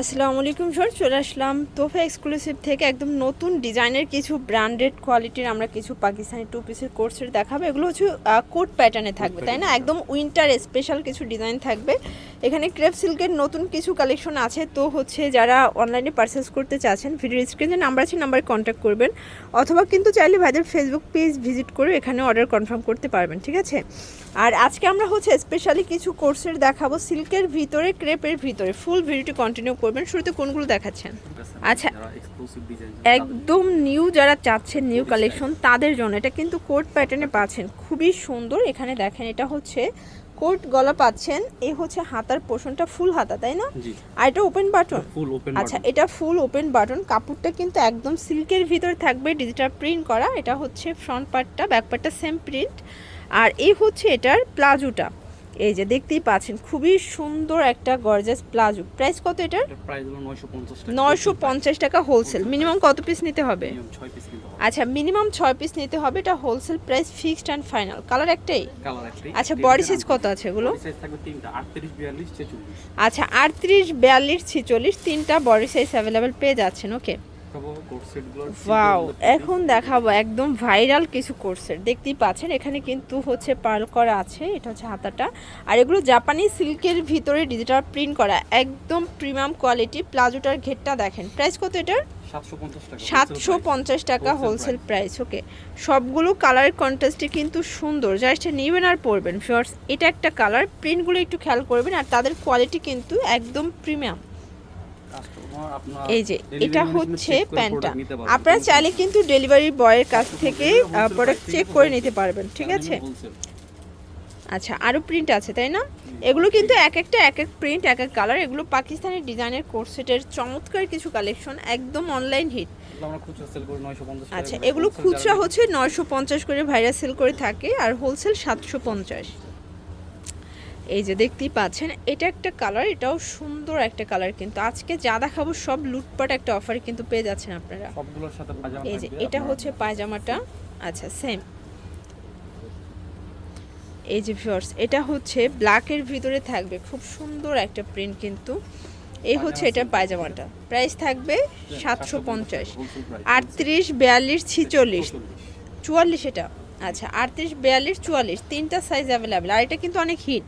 আসসালামু আলাইকুম স্যার চলে আসলাম তোফা এক্সক্লুসিভ থেকে একদম নতুন ডিজাইনের কিছু ব্র্যান্ডেড কোয়ালিটির আমরা কিছু পাকিস্তানি টু পিসের কোর্সের দেখাবো। এগুলো হচ্ছে কোট প্যাটার্নে থাকবে তাই না? একদম উইন্টার স্পেশাল কিছু ডিজাইন থাকবে। এখানে ক্রেপ সিল্কের নতুন কিছু কালেকশন আছে, তো হচ্ছে যারা অনলাইনে পারচেস করতে চাচ্ছেন ভিডিও স্ক্রিনে নাম্বার আছে নাম্বারে কন্ট্যাক্ট করবেন। অথবা কিন্তু চাইলে ভাইদের ফেসবুক পেজ ভিজিট করে এখানে অর্ডার কনফার্ম করতে পারবেন, ঠিক আছে? আর আজকে আমরা হচ্ছে স্পেশালি কিছু কোর্সের দেখাবো, সিল্কের ভিতরে, ক্রেপের ভিতরে। ফুল ভিডিওটি কন্টিনিউ করবেন। শুরুতে কোনগুলো দেখাচ্ছেন? আচ্ছা। একদম নিউ যারা চাচ্ছেন নিউ কালেকশন তাদের জন্য। এটা কিন্তু কোট প্যাটার্নে পাচ্ছেন। খুবই সুন্দর। এখানে দেখেন, এটা হচ্ছে কোট গলা পাচ্ছেন এই হচ্ছে হাতার পোষণটা ফুল হাতা তাই না? আর এটা ওপেন বাটন ফুল ওপেন আচ্ছা এটা ফুল ওপেন বাটন কাপড়টা কিন্তু একদম সিল্কের ভিতরে থাকবে ডিজিটাল প্রিন্ট করা। এটা হচ্ছে ফ্রন্ট পার্টটা ব্যাক পার্টটা সেম প্রিন্ট আর এই হচ্ছে এটার প্লাজোটা। এই যে দেখতেই পাচ্ছেন খুবই সুন্দর একটা গর্জাস প্লাজো। প্রাইস কত এটার? এটার প্রাইস হলো 950 টাকা। নয়শো পঞ্চাশ টাকা হোলসেল মিনিমাম কত পিস নিতে হবে? মিনিমাম 6 পিস নিতে হবে। আচ্ছা মিনিমাম ছয় পিস নিতে হবে। এটা wholesale price fixed and final colour একটাই? আচ্ছা বডি সাইজ কত আছে এগুলো? সাইজ থাকবে তিনটা। 38 42 46 আচ্ছা আটত্রিশ বিয়াল্লিশ ছেচল্লিশ তিনটা বডি সাইজ অ্যাভেলেবেল পেয়ে যাচ্ছেন। ওকে ওয়াও এখন দেখাবো একদম ভাইরাল কিছু কোর্সের দেখতেই পাচ্ছেন এখানে কিন্তু হচ্ছে পার্ল করা আছে এটা হচ্ছে হাতাটা। আর এগুলো জাপানি সিল্কের ভিতরে ডিজিটাল প্রিন্ট করা একদম প্রিমিয়াম কোয়ালিটি প্লাজোটার ঘেরটা দেখেন। প্রাইস কত এটার? সাতশো পঞ্চাশ টাকা হোলসেল প্রাইস ওকে সবগুলো কালারের কন্ট্রাস্টে কিন্তু সুন্দর জাস্ট নেবেন আর পরবেন। ফিওর্স এটা একটা কালার প্রিন্টগুলো একটু খেয়াল করবেন আর তাদের কোয়ালিটি কিন্তু একদম প্রিমিয়াম এই যে এটা হচ্ছে প্যান্টটা। আপনারা চাইলে কিন্তু ডেলিভারি বয়ের কাছ থেকে প্রোডাক্ট চেক করে নিতে পারবেন ঠিক আছে? আচ্ছা আরও প্রিন্ট আছে তাই না? এগুলো কিন্তু এক একটা এক এক প্রিন্ট এক এক কালার এগুলো পাকিস্তানি ডিজাইনের কোর্সেটের চমৎকার কিছু কালেকশন একদম অনলাইন হিট এগুলো আমরা খুচরা সেল করি 950 টাকা আচ্ছা এগুলো খুচরা হচ্ছে নয়শো পঞ্চাশ করে ভাইরাস সেল করে থাকে আর হোলসেল সাতশো পঞ্চাশ। এই যে দেখতেই পাচ্ছেন এটা একটা কালার এটাও সুন্দর একটা কালার কিন্তু। আজকে যা দেখাবো সব লুটপাট একটা অফার কিন্তু পেয়ে যাচ্ছেন আপনারা। সবগুলোর সাথে পাজামা এই যে এটা হচ্ছে পায়জামাটা। আচ্ছা সেম এই যে ভিউয়ার্স এটা হচ্ছে ব্ল্যাকের ভিতরে থাকবে। খুব সুন্দর একটা প্রিন্ট কিন্তু। এই হচ্ছে এটা পায়জামাটা। প্রাইস থাকবে সাতশো পঞ্চাশ। আটত্রিশ বিয়াল্লিশ ছিচল্লিশ। 44 চুয়াল্লিশ এটা। আচ্ছা আটত্রিশ বিয়াল্লিশ চুয়াল্লিশ তিনটা সাইজ অ্যাভেলেবেল আর এটা কিন্তু অনেক হিট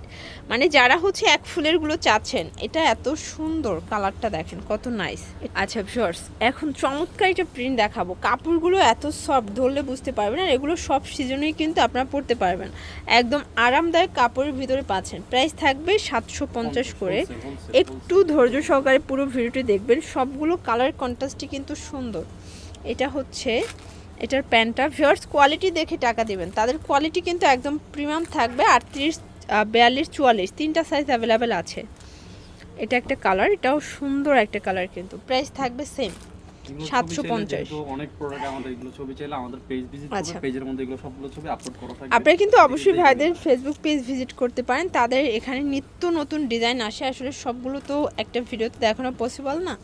মানে যারা হচ্ছে এক ফুলেরগুলো চাচ্ছেন এটা এত সুন্দর কালারটা দেখেন কত নাইস আচ্ছা ভিউয়ার্স এখন চমৎকার একটা প্রিন্ট দেখাবো। কাপড়গুলো এত সফট ধরলে বুঝতে পারবেন আর এগুলো সব সিজনেই কিন্তু আপনারা পরতে পারবেন। একদম আরামদায়ক কাপড়ের ভিতরে পাচ্ছেন। প্রাইস থাকবে সাতশো পঞ্চাশ করে। একটু ধৈর্য সহকারে পুরো ভিডিওটি দেখবেন। সবগুলো কালার কন্ট্রাস্টই কিন্তু সুন্দর। এটা হচ্ছে এটার প্যান্টটা। ভিউয়ার্স কোয়ালিটি দেখে টাকা দেবেন। তাদের কোয়ালিটি কিন্তু একদম প্রিমিয়াম থাকবে। আটত্রিশ বিয়াল্লিশ চুয়াল্লিশ তিনটা সাইজ অ্যাভেলেবেল আছে। এটা একটা কালার এটাও সুন্দর একটা কালার কিন্তু। প্রাইস থাকবে সেম ছবি 750 অনেক প্রোডাক্ট আমাদের এগুলো ছবি চাইলে আমাদের পেজ ভিজিট আচ্ছা। করবে পেজের মধ্যে এগুলো সবগুলো ছবি আপলোড করা থাকবে। আপনারা কিন্তু অবশ্যই ভাইদের ফেসবুক পেজ ভিজিট করতে পারেন। তাদের এখানে নিত্য নতুন ডিজাইন আসে। আসলে সবগুলো তো একটা ভিডিওতে দেখানো পসিবল না।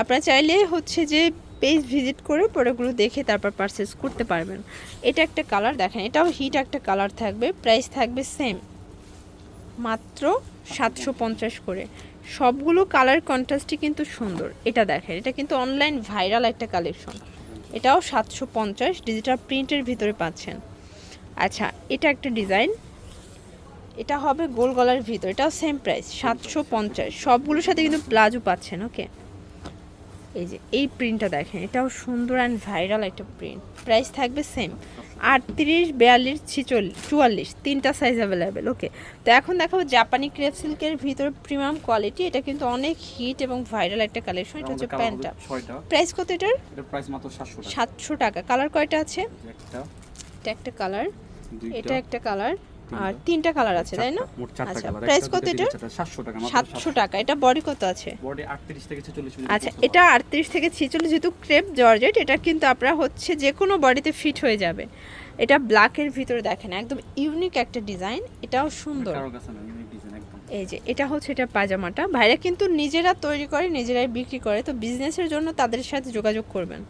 আপনারা চাইলে হচ্ছে যে পেজ ভিজিট করে প্রোডাক্টগুলো দেখে তারপর পারচেস করতে পারবেন। এটা একটা কালার দেখেন, এটাও হিট একটা কালার থাকবে প্রাইস থাকবে সেম মাত্র সাতশো পঞ্চাশ করে। সবগুলো কালার কন্ট্রাস্টই কিন্তু সুন্দর। এটা দেখেন, এটা কিন্তু অনলাইন ভাইরাল একটা কালেকশন এটাও সাতশো পঞ্চাশ ডিজিটাল প্রিন্টের ভিতরে পাচ্ছেন। আচ্ছা এটা একটা ডিজাইন এটা হবে গোল গলার ভিতর, এটাও সেম প্রাইস সাতশো পঞ্চাশ। সবগুলোর সাথে কিন্তু প্লাজো পাচ্ছেন ওকে এই যে এই প্রিন্টটা দেখেন এটাও সুন্দর অ্যান্ড ভাইরাল একটা প্রিন্ট প্রাইস থাকবে সেম আটত্রিশ বিয়াল্লিশ ছিচল্লিশ চুয়াল্লিশ তিনটা সাইজ অ্যাভেলেবেল ওকে তো এখন দেখাবো জাপানি ক্রেপ সিল্কের ভিতর প্রিমিয়াম কোয়ালিটি এটা কিন্তু অনেক হিট এবং ভাইরাল একটা কালেকশন এটা হচ্ছে প্যান্টটা। প্রাইস কত এটার? এটার প্রাইস মাত্র সাতশো টাকা। কালার কয়টা আছে? একটা। কালার এটা একটা কালার আর তিনটা, কালার আছে তাই না? আচ্ছা প্রাইস কত এটা 700 টাকা মাত্র সাতশো টাকা। এটা বডি কত আছে? বডি 38 থেকে 46 পর্যন্ত আচ্ছা এটা আটত্রিশ থেকে ছেচল্লিশ যেহেতু ক্রেপ জর্জেট এটা কিন্তু আপনারা হচ্ছে যে কোনো বডিতে ফিট হয়ে যাবে। এটা ব্ল্যাকের ভিতরে দেখেন একদম ইউনিক একটা ডিজাইন এটাও সুন্দর। এই যে এটা হচ্ছে এটা পাজামাটা। ভাইরা কিন্তু নিজেরা তৈরি করে নিজেরাই বিক্রি করে তো বিজনেসের জন্য তাদের সাথে যোগাযোগ করবেন।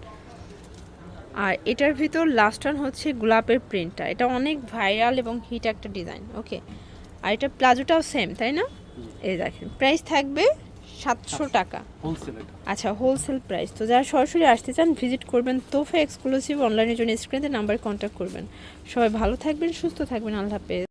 আর এটার ভিতর লাস্ট ওয়ান হচ্ছে গোলাপের প্রিন্টটা এটা অনেক ভাইরাল এবং হিট একটা ডিজাইন ওকে আর এটা প্লাজোটাও সেম তাই না? এই দেখেন প্রাইস থাকবে সাতশো টাকা। আচ্ছা হোলসেল প্রাইস তো যারা সরাসরি আসতে চান ভিজিট করবেন তোফা এক্সক্লুসিভ অনলাইনের জন্য স্ক্রিনে নাম্বার কন্ট্যাক্ট করবেন। সবাই ভালো থাকবেন সুস্থ থাকবেন আল্লাহ হাফেজ।